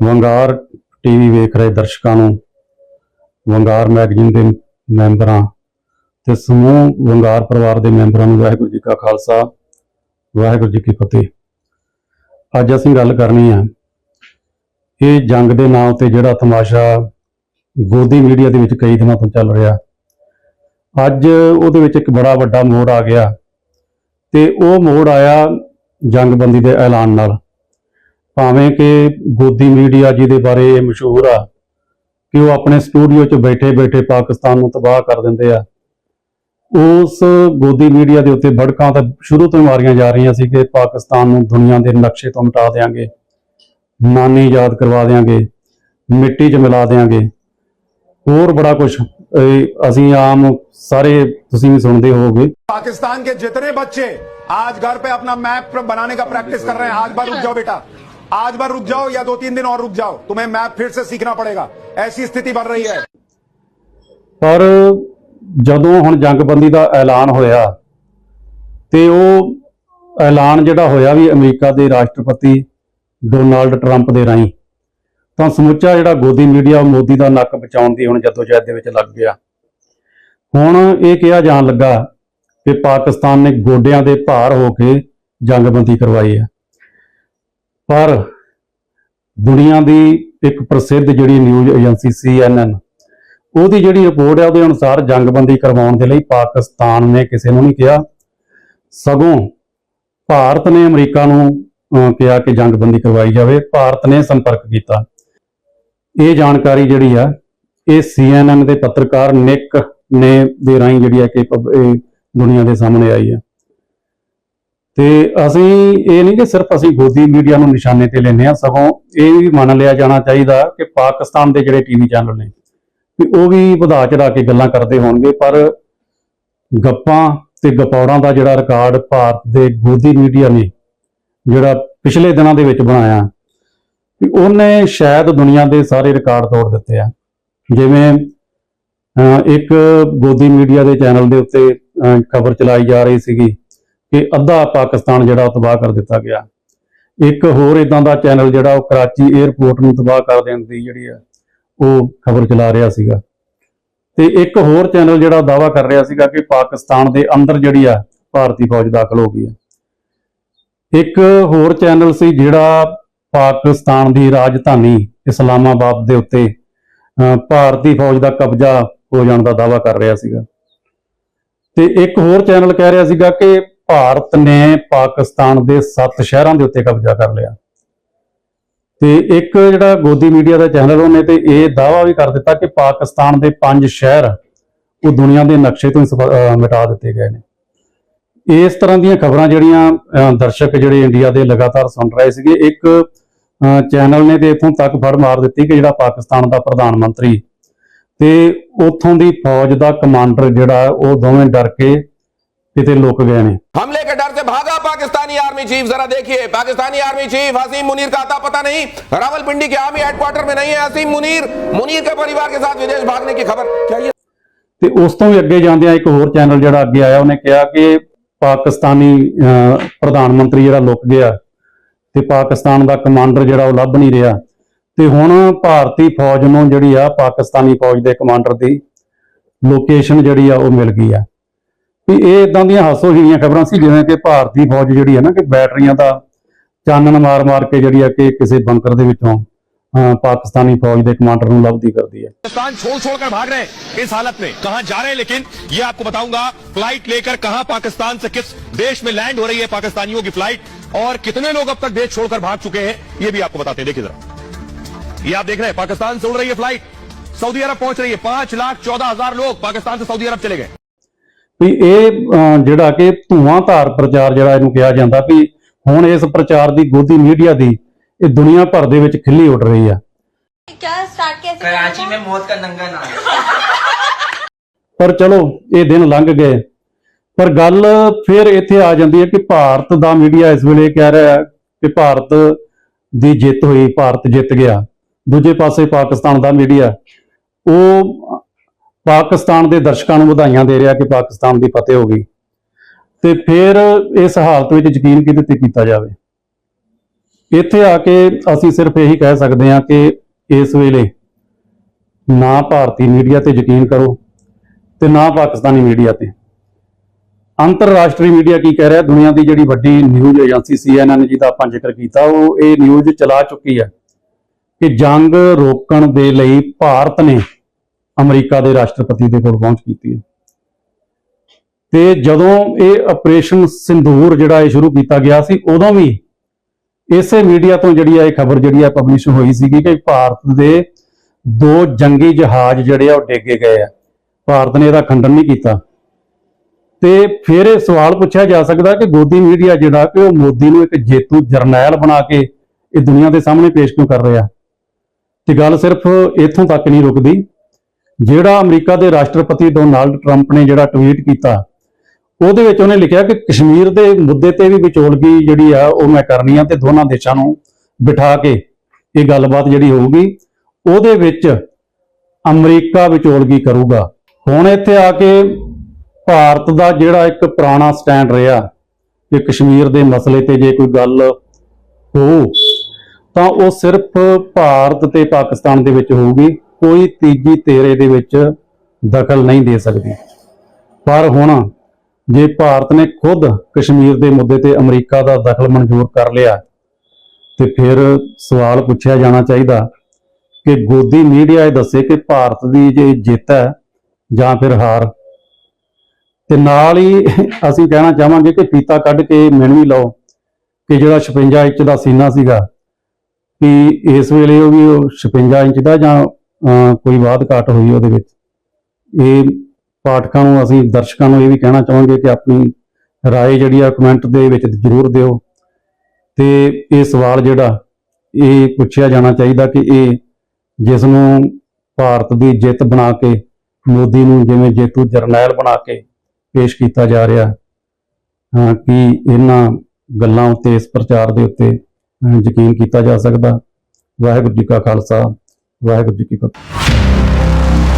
ਵੰਗਾਰ TV ਵੇਖ ਰਹੇ ਦਰਸ਼ਕਾਂ ਨੂੰ, ਵੰਗਾਰ ਮੈਗਜ਼ੀਨ ਦੇ ਮੈਂਬਰਾਂ ਤੇ ਸਮੂਹ ਵੰਗਾਰ ਪਰਿਵਾਰ ਦੇ ਮੈਂਬਰਾਂ ਨੂੰ ਵਾਹਿਗੁਰੂ ਜੀ ਕਾ ਖਾਲਸਾ, ਵਾਹਿਗੁਰੂ ਜੀ ਕੀ ਫਤਿਹ। ਅੱਜ ਅਸੀਂ ਗੱਲ ਕਰਨੀ ਹੈ, ਇਹ ਜੰਗ ਦੇ ਨਾਂ ਤੇ ਜਿਹੜਾ ਤਮਾਸ਼ਾ ਗੋਦੀ ਮੀਡੀਆ ਦੇ ਵਿੱਚ ਕਈ ਦਿਨਾਂ ਤੋਂ ਚੱਲ ਰਿਹਾ। ਅੱਜ ਉਹਦੇ ਵਿੱਚ ਇੱਕ ਬੜਾ ਵੱਡਾ ਮੋੜ ਆ ਗਿਆ ਤੇ ਉਹ ਮੋੜ ਆਇਆ ਜੰਗਬੰਦੀ ਦੇ ਐਲਾਨ ਨਾਲ। ਭਾਵੇਂ ਕਿ ਗੋਦੀ ਮੀਡੀਆ ਜਿਹਦੇ ਬਾਰੇ ਇਹ ਮਸ਼ਹੂਰ ਆ ਕਿ ਉਹ ਆਪਣੇ ਸਟੂਡੀਓ 'ਚ ਬੈਠੇ-ਬੈਠੇ ਪਾਕਿਸਤਾਨ ਨੂੰ ਤਬਾਹ ਕਰ ਦਿੰਦੇ ਆ ਉਸ ਗੋਦੀ ਮੀਡੀਆ ਦੇ ਉੱਤੇ ਭੜਕਾਂ ਤਾਂ ਸ਼ੁਰੂ ਤੋਂ ਹੀ ਮਾਰੀਆਂ ਜਾ ਰਹੀਆਂ ਸੀ ਕਿ ਪਾਕਿਸਤਾਨ ਨੂੰ ਦੁਨੀਆ ਦੇ ਨਕਸ਼ੇ ਤੋਂ ਮਿਟਾ ਦੇਾਂਗੇ ਨਾਨੀ ਯਾਦ ਕਰਵਾ ਦੇਾਂਗੇ ਮਿੱਟੀ 'ਚ ਮਿਲਾ ਦੇਾਂਗੇ ਹੋਰ ਬੜਾ ਕੁਝ ਅਸੀਂ ਆਮ ਸਾਰੇ ਤੁਸੀਂ ਵੀ ਸੁਣਦੇ ਹੋਵੋਗੇ पाकिस्तान के जितने बच्चे आज घर पे अपना मैप बनाने का प्रैक्टिस कर रहे हैं आज बार रुक जाओ बेटा आज बार रुक जाओ या दो तीन दिन और रुक जाओ तुम्हें मैप फिर से सीखना पड़ेगा ऐसी स्थिति बन रही है ਪਰ ਜਦੋਂ ਹੁਣ ਜੰਗਬੰਦੀ ਦਾ ਐਲਾਨ ਹੋਇਆ ਤੇ ਉਹ ਐਲਾਨ ਜਿਹੜਾ ਹੋਇਆ ਵੀ ਅਮਰੀਕਾ ਦੇ ਰਾਸ਼ਟਰਪਤੀ ਡੋਨਾਲਡ ਟਰੰਪ ਦੇ ਰਾਹੀਂ ਤਾਂ ਸਮੁੱਚਾ ਜਿਹੜਾ ਗੋਦੀ ਮੀਡੀਆ ਮੋਦੀ ਦਾ ਨੱਕ ਬਚਾਉਣ ਦੀ ਹੁਣ ਜਦੋਜਹਿਦ ਦੇ ਵਿੱਚ ਲੱਗ ਗਿਆ ਹੁਣ ਇਹ ਕਿਹਾ ਜਾਣ ਲੱਗਾ ਕਿ ਪਾਕਿਸਤਾਨ ਨੇ ਗੋਡਿਆਂ ਦੇ ਭਾਰ ਹੋ ਕੇ ਜੰਗਬੰਦੀ ਕਰਵਾਈ ਹੈ ਪਰ ਦੁਨੀਆ ਦੀ ਇੱਕ ਪ੍ਰਸਿੱਧ ਜਿਹੜੀ ਨਿਊਜ਼ ਏਜੰਸੀ CNN ਉਹਦੀ ਜਿਹੜੀ ਰਿਪੋਰਟ ਹੈ ਉਹਦੇ ਅਨੁਸਾਰ ਜੰਗਬੰਦੀ ਕਰਵਾਉਣ ਦੇ ਲਈ ਪਾਕਿਸਤਾਨ ਨੇ ਕਿਸੇ ਨੂੰ ਨਹੀਂ ਕਿਹਾ। ਸਗੋਂ ਭਾਰਤ ਨੇ ਅਮਰੀਕਾ ਨੂੰ ਕਿਹਾ ਕਿ ਜੰਗਬੰਦੀ ਕਰਵਾਈ ਜਾਵੇ। ਭਾਰਤ ਨੇ ਸੰਪਰਕ ਕੀਤਾ। ਇਹ ਜਾਣਕਾਰੀ ਜਿਹੜੀ ਆ, ਇਹ CNN ਦੇ ਪੱਤਰਕਾਰ ਨਿਕ ਨੇ ਦੇ ਰਾਹੀਂ ਜਿਹੜੀ ਹੈ ਕਿ ਪਬ- ਦੁਨੀਆ ਦੇ ਸਾਹਮਣੇ ਆਈ ਹੈ ਤੇ ਅਸੀਂ ਇਹ ਨਹੀਂ ਕਿ ਸਿਰਫ ਅਸੀਂ ਗੋਦੀ ਮੀਡੀਆ ਨੂੰ ਨਿਸ਼ਾਨੇ ਤੇ ਲੈਨੇ ਆ ਸਗੋਂ ਇਹ ਵੀ ਮੰਨ ਲਿਆ ਜਾਣਾ ਚਾਹੀਦਾ ਕਿ ਪਾਕਿਸਤਾਨ ਦੇ ਜਿਹੜੇ ਟੀਵੀ ਚੈਨਲ ਨੇ, ਵੀ ਉਹ ਵੀ ਵਧਾ ਚੜਾ ਕੇ ਗੱਲਾਂ ਕਰਦੇ ਹੋਣਗੇ, ਪਰ ਗੱਪਾਂ ਤੇ ਗਪੌੜਾਂ ਦਾ ਜਿਹੜਾ ਰਿਕਾਰਡ ਭਾਰਤ ਦੇ ਗੋਦੀ ਮੀਡੀਆ ਨੇ ਜਿਹੜਾ ਪਿਛਲੇ ਦਿਨਾਂ ਦੇ ਵਿੱਚ ਬਣਾਇਆ, ਵੀ ਉਹਨੇ ਸ਼ਾਇਦ ਦੁਨੀਆ ਦੇ ਸਾਰੇ ਰਿਕਾਰਡ ਤੋੜ ਦਿੱਤੇ ਆ। ਜਿਵੇਂ ਇੱਕ ਗੋਦੀ ਮੀਡੀਆ ਦੇ ਚੈਨਲ ਦੇ ਉੱਤੇ ਖਬਰ ਚਲਾਈ ਜਾ ਰਹੀ ਸੀਗੀ ਕਿ ਅੱਧਾ ਪਾਕਿਸਤਾਨ ਜਿਹੜਾ ਉਹ ਤਬਾਹ ਕਰ ਦਿੱਤਾ ਗਿਆ। ਇੱਕ ਹੋਰ ਇਦਾਂ ਦਾ ਚੈਨਲ ਜਿਹੜਾ ਉਹ ਕਰਾਚੀ 에ਅਰਪੋਰਟ ਨੂੰ ਤਬਾਹ ਕਰ ਦੇਣ ਦੀ ਜਿਹੜੀ ਆ, ਉਹ ਖਬਰ ਚਲਾ ਰਿਹਾ ਸੀਗਾ। ਤੇ ਇੱਕ ਹੋਰ ਚੈਨਲ ਜਿਹੜਾ ਦਾਵਾ ਕਰ ਰਿਹਾ ਸੀਗਾ ਕਿ ਪਾਕਿਸਤਾਨ ਦੇ ਅੰਦਰ ਜਿਹੜੀ ਆ, ਭਾਰਤੀ ਫੌਜ ਦਾਖਲ ਹੋ ਗਈ ਹੈ ਇੱਕ ਹੋਰ ਚੈਨਲ ਸੀ ਜਿਹੜਾ ਪਾਕਿਸਤਾਨ ਦੀ ਰਾਜਧਾਨੀ ਇਸਲਾਮਾਬਾਦ ਦੇ ਉੱਤੇ ਭਾਰਤੀ ਫੌਜ ਦਾ ਕਬਜ਼ਾ ਹੋ ਜਾਣ ਦਾ ਦਾਵਾ ਕਰ ਰਿਹਾ ਸੀਗਾ। ਤੇ ਇੱਕ ਹੋਰ ਚੈਨਲ ਕਹਿ ਰਿਹਾ ਸੀਗਾ ਕਿ ਭਾਰਤ ਨੇ ਪਾਕਿਸਤਾਨ ਦੇ 7 ਸ਼ਹਿਰਾਂ ਦੇ ਉੱਤੇ ਕਬਜ਼ਾ ਕਰ ਲਿਆ। ਤੇ ਇੱਕ ਜਿਹੜਾ ਗੋਦੀ ਮੀਡੀਆ ਦਾ ਚੈਨਲ ਉਹਨੇ ਤੇ ਇਹ ਦਾਅਵਾ ਵੀ ਕਰ ਦਿੱਤਾ ਕਿ ਪਾਕਿਸਤਾਨ ਦੇ ਪੰਜ ਸ਼ਹਿਰ ਉਹ ਦੁਨੀਆ ਦੇ ਨਕਸ਼ੇ ਤੋਂ ਹੀ ਸਫ- ਮਿਟਾ ਦਿੱਤੇ ਗਏ ਨੇ। ਇਸ ਤਰ੍ਹਾਂ ਦੀਆਂ ਖਬਰਾਂ ਜਿਹੜੀਆਂ, ਅਹ, ਦਰਸ਼ਕ ਜਿਹੜੇ ਇੰਡੀਆ ਦੇ ਲਗਾਤਾਰ ਸੁਣ ਰਹੇ ਸੀਗੇ, ਇੱਕ ਚੈਨਲ ਨੇ ਤੇ ਇਥੋਂ ਤੱਕ ਫੜ ਮਾਰ ਦਿੱਤੀ ਕਿ ਜਿਹੜਾ ਪਾਕਿਸਤਾਨ ਦਾ ਪ੍ਰਧਾਨ ਮੰਤਰੀ ਤੇ ਉਥੋਂ ਦੀ ਫੌਜ ਦਾ ਕਮਾਂਡਰ ਜਿਹੜਾ ਉਹ ਦੋਵੇਂ ਡਰ ਕੇ ਕਿਤੇ ਲੁਕ ਗਏ ਨੇ हमले के डर से भागा पाकिस्तानी आर्मी चीफ जरा देखिए पाकिस्तानी आर्मी चीफ हसीम मुनीर का आता पता नहीं रावलपिंडी के आर्मी हेडक्वार्टर में नहीं है हसीम मुनीर मुनीर के परिवार के साथ विदेश भागने की खबर क्या ये ਤੇ ਉਸ ਤੋਂ ਵੀ ਅੱਗੇ ਜਾਂਦਿਆਂ ਇੱਕ ਹੋਰ ਚੈਨਲ ਜਿਹੜਾ ਅੱਗੇ ਆਇਆ ਉਹਨੇ ਕਿਹਾ ਕਿ ਪਾਕਿਸਤਾਨੀ ਅਹ, ਪ੍ਰਧਾਨ ਮੰਤਰੀ ਜਿਹੜਾ ਲੁਕ ਗਿਆ ਤੇ ਪਾਕਿਸਤਾਨ ਦਾ ਕਮਾਂਡਰ ਜਿਹੜਾ ਉਹ ਲੱਭ ਨਹੀਂ ਰਿਹਾ ਤੇ ਹੁਣ ਭਾਰਤੀ ਫੌਜ ਨੂੰ ਜਿਹੜੀ ਆ ਪਾਕਿਸਤਾਨੀ ਫੌਜ ਦੇ ਕਮਾਂਡਰ ਦੀ ਲੋਕੇਸ਼ਨ ਜਿਹੜੀ ਆ ਉਹ ਮਿਲ ਗਈ ਆ ਵੀ ਇਹ ਇਦਾਂ ਦੀਆਂ ਹਾਸੋਹੀਣੀਆਂ ਖਬਰਾਂ ਸੀ ਜਿਵੇਂ ਕਿ ਭਾਰਤੀ ਫੌਜ ਜਿਹੜੀ ਹੈ ਨਾ ਕਿ ਬੈਟਰੀਆਂ ਦਾ ਚਾਨਣ ਮਾਰ-ਮਾਰ ਕੇ ਜਿਹੜੀ ਆ ਕਿ ਕਿਸੇ ਬੰਕਰ ਦੇ ਵਿੱਚੋਂ ਅਹ, ਪਾਕਿਸਤਾਨੀ ਫੌਜ ਦੇ ਕਮਾਂਡਰ ਨੂੰ ਲੱਭਦੀ ਕਰਦੀ ਹੈ पाकिस्तान छोड़ छोड़कर भाग रहे हैं इस हालत में कहां जा रहे हैं लेकिन ये आपको बताऊंगा फ्लाइट लेकर कहां पाकिस्तान से किस देश में लैंड हो रही है पाकिस्तानियों की फ्लाइट और कितने लोग अब तक देश छोड़कर भाग चुके हैं ये भी आपको बताते हैं देखिए जरा ये आप देख रहे हैं पाकिस्तान से उड़ रही है फ्लाइट सऊदी अरब पहुंच रही है पांच लाख चौदह हजार लोग पाकिस्तान से सऊदी अरब चले गए ਵੀ ਇਹ ਅਹ, ਜਿਹੜਾ ਕਿ ਧੂਆਂਧਾਰ ਪ੍ਰਚਾਰ ਜਿਹੜਾ ਇਹਨੂੰ ਕਿਹਾ ਜਾਂਦਾ ਵੀ ਹੁਣ ਇਸ ਪ੍ਰਚਾਰ ਦੀ ਗੋਦੀ ਮੀਡੀਆ ਦੀ ਇਹ ਦੁਨੀਆ ਭਰ ਦੇ ਵਿੱਚ ਖਿੱਲੀ ਉੱਡ ਰਹੀ ਆ क्या स्टार्ट कैसे किया कराची था? में मौत का नंगा नाम ਪਰ ਚਲੋ ਇਹ ਦਿਨ ਲੰਘ ਗਏ ਪਰ ਗੱਲ ਫਿਰ ਇੱਥੇ ਆ ਜਾਂਦੀ ਹੈ ਕਿ ਭਾਰਤ ਦਾ ਮੀਡੀਆ ਇਸ ਵੇਲੇ ਕਹਿ ਰਿਹਾ ਹੈ ਕਿ ਭਾਰਤ ਦੀ ਜਿੱਤ ਹੋਈ ਭਾਰਤ ਜਿੱਤ ਗਿਆ ਦੂਜੇ ਪਾਸੇ ਪਾਕਿਸਤਾਨ ਦਾ ਮੀਡੀਆ ਉਹ ਪਾਕਿਸਤਾਨ ਦੇ ਦਰਸ਼ਕਾਂ ਨੂੰ ਵਧਾਈਆਂ ਦੇ ਰਿਹਾ ਕਿ ਪਾਕਿਸਤਾਨ ਦੀ ਫਤਿਹ ਹੋ ਗਈ। ਤੇ ਫਿਰ ਇਸ ਹਾਲਤ ਵਿੱਚ ਯਕੀਨ ਕਿਹਦੇ ਤੇ ਕੀਤਾ ਜਾਵੇ? ਇੱਥੇ ਆ ਕੇ ਅਸੀਂ ਸਿਰਫ ਇਹੀ ਕਹਿ ਸਕਦੇ ਹਾਂ ਕਿ ਇਸ ਵੇਲੇ ਨਾ ਭਾਰਤੀ ਮੀਡੀਆ ਤੇ ਯਕੀਨ ਕਰੋ ਤੇ ਨਾ ਪਾਕਿਸਤਾਨੀ ਮੀਡੀਆ ਤੇ। ਅੰਤਰਰਾਸ਼ਟਰੀ ਮੀਡੀਆ ਕੀ ਕਹਿ ਰਿਹਾ? ਦੁਨੀਆ ਦੀ ਜਿਹੜੀ ਵੱਡੀ ਨਿਊਜ਼ ਏਜੰਸੀ ਸੀਐਨਐਨ ਜੀ ਦਾ ਆਪਾਂ ਜ਼ਿਕਰ ਕੀਤਾ, ਉਹ ਇਹ ਨਿਊਜ਼ ਚਲਾ ਚੁੱਕੀ ਹੈ ਕਿ ਜੰਗ ਰੋਕਣ ਦੇ ਲਈ ਭਾਰਤ ਨੇ ਅਮਰੀਕਾ ਦੇ ਰਾਸ਼ਟਰਪਤੀ ਦੇ ਕੋਲ ਪਹੁੰਚ ਕੀਤੀ ਹੈ। ਤੇ ਜਦੋਂ ਇਹ ਆਪਰੇਸ਼ਨ ਸਿੰਦੂਰ ਜਿਹੜਾ ਇਹ ਸ਼ੁਰੂ ਕੀਤਾ ਗਿਆ ਸੀ, ਉਦੋਂ ਵੀ ਇਸੇ ਮੀਡੀਆ ਤੋਂ ਜਿਹੜੀ ਆ ਇਹ ਖਬਰ ਜਿਹੜੀ ਆ ਪਬਲਿਸ਼ ਹੋਈ ਸੀਗੀ ਕਿ ਭਾਰਤ ਦੇ ਦੋ ਜੰਗੀ ਜਹਾਜ਼ ਜਿਹੜੇ ਆ ਉਹ ਡੇਗੇ ਗਏ ਆ। ਭਾਰਤ ਨੇ ਇਹਦਾ ਖੰਡਨ ਨਹੀਂ ਕੀਤਾ। ਤੇ ਫਿਰ ਇਹ ਸਵਾਲ ਪੁੱਛਿਆ ਜਾ ਸਕਦਾ ਕਿ ਗੋਦੀ ਮੀਡੀਆ ਜਿਹੜਾ ਕਿ ਉਹ ਮੋਦੀ ਨੂੰ ਇੱਕ ਜੇਤੂ ਜਰਨੈਲ ਬਣਾ ਕੇ ਇਹ ਦੁਨੀਆ ਦੇ ਸਾਹਮਣੇ ਪੇਸ਼ ਕਿਉਂ ਕਰ ਰਿਹਾ? ਤੇ ਗੱਲ ਸਿਰਫ ਇੱਥੋਂ ਤੱਕ ਨਹੀਂ ਰੁਕਦੀ। ਜਿਹੜਾ ਅਮਰੀਕਾ ਦੇ ਰਾਸ਼ਟਰਪਤੀ ਡੋਨਾਲਡ ਟਰੰਪ ਨੇ ਜਿਹੜਾ ਟਵੀਟ ਕੀਤਾ, ਉਹਦੇ ਵਿੱਚ ਉਹਨੇ ਲਿਖਿਆ ਕਿ ਕਸ਼ਮੀਰ ਦੇ ਮੁੱਦੇ ਤੇ ਵੀ ਵਿਚੋਲਗੀ ਜਿਹੜੀ ਆ, ਉਹ ਮੈਂ ਕਰਨੀ ਆ ਤੇ ਦੋਨਾਂ ਦੇਸ਼ਾਂ ਨੂੰ ਬਿਠਾ ਕੇ ਇਹ ਗੱਲਬਾਤ ਜਿਹੜੀ ਹੋਊਗੀ, ਉਹਦੇ ਵਿੱਚ ਅਮਰੀਕਾ ਵਿਚੋਲਗੀ ਕਰੂਗਾ। ਹੁਣ ਇੱਥੇ ਆ ਕੇ ਭਾਰਤ ਦਾ ਜਿਹੜਾ ਇੱਕ ਪੁਰਾਣਾ ਸਟੈਂਡ ਰਿਹਾ, ਕਿ ਕਸ਼ਮੀਰ ਦੇ ਮਸਲੇ ਤੇ ਜੇ ਕੋਈ ਗੱਲ ਹੋ ਤਾਂ ਉਹ ਸਿਰਫ ਭਾਰਤ ਤੇ ਪਾਕਿਸਤਾਨ ਦੇ ਵਿੱਚ ਹੋਊਗੀ। ਕੋਈ ਤੀਜੀ ਤੇਰੇ ਦੇ ਵਿੱਚ ਦਖਲ ਨਹੀਂ ਦੇ ਸਕਦੀ। ਪਰ ਹੁਣ ਜੇ ਭਾਰਤ ਨੇ ਖੁਦ ਕਸ਼ਮੀਰ ਦੇ ਮੁੱਦੇ ਤੇ ਅਮਰੀਕਾ ਦਾ ਦਖਲ ਮਨਜ਼ੂਰ ਕਰ ਲਿਆ, ਤੇ ਫਿਰ ਸਵਾਲ ਪੁੱਛਿਆ ਜਾਣਾ ਚਾਹੀਦਾ ਕਿ ਗੋਦੀ ਮੀਡੀਆ ਇਹ ਦੱਸੇ ਕਿ ਭਾਰਤ ਦੀ ਜੇ ਜਿੱਤ ਹੈ ਜਾਂ ਫਿਰ ਹਾਰ। ਤੇ ਨਾਲ ਹੀ ਅਸੀਂ ਕਹਿਣਾ ਚਾਹਾਂਗੇ ਕਿ ਪੀਤਾ ਕੱਢ ਕੇ ਮਿਣ ਵੀ ਲਓ ਕਿ ਜਿਹੜਾ 56 ਇੰਚ ਦਾ ਸੀਨਾ ਸੀਗਾ, ਕਿ ਇਸ ਵੇਲੇ ਉਹ ਵੀ ਉਹ 56 ਇੰਚ ਦਾ ਜਾਂ ਕੋਈ ਬਾਤ ਘਾਟ ਹੋਈ ਉਹਦੇ ਵਿੱਚ ਇਹ ਪਾਠਕਾਂ ਨੂੰ ਅਸੀਂ ਦਰਸ਼ਕਾਂ ਨੂੰ ਇਹ ਵੀ ਕਹਿਣਾ ਚਾਹਾਂਗੇ ਕਿ ਆਪਣੀ رائے ਜਿਹੜੀ ਆ ਕਮੈਂਟ ਦੇ ਵਿੱਚ ਜ਼ਰੂਰ ਦਿਓ ਤੇ ਇਹ ਸਵਾਲ ਜਿਹੜਾ ਇਹ ਪੁੱਛਿਆ ਜਾਣਾ ਚਾਹੀਦਾ ਕਿ ਇਹ ਜਿਸ ਨੂੰ ਭਾਰਤ ਦੀ ਜਿੱਤ ਬਣਾ ਕੇ ਮੋਦੀ ਨੂੰ ਜਿਵੇਂ ਜੇਤੂ ਜਰਨੈਲ ਬਣਾ ਕੇ ਪੇਸ਼ ਕੀਤਾ ਜਾ ਰਿਹਾ ਹਾਂ ਕਿ ਇਹਨਾਂ ਗੱਲਾਂ ਉੱਤੇ ਇਸ ਪ੍ਰਚਾਰ ਦੇ ਉੱਤੇ ਅਹ, ਯਕੀਨ ਕੀਤਾ ਜਾ ਸਕਦਾ ਵਾਹਿਗੁਰੂ ਜੀ ਕਾ ਖਾਲਸਾ ਵਾਹਿਗੁਰੂ ਜੀ ਕੀ ਫਤਿਹ।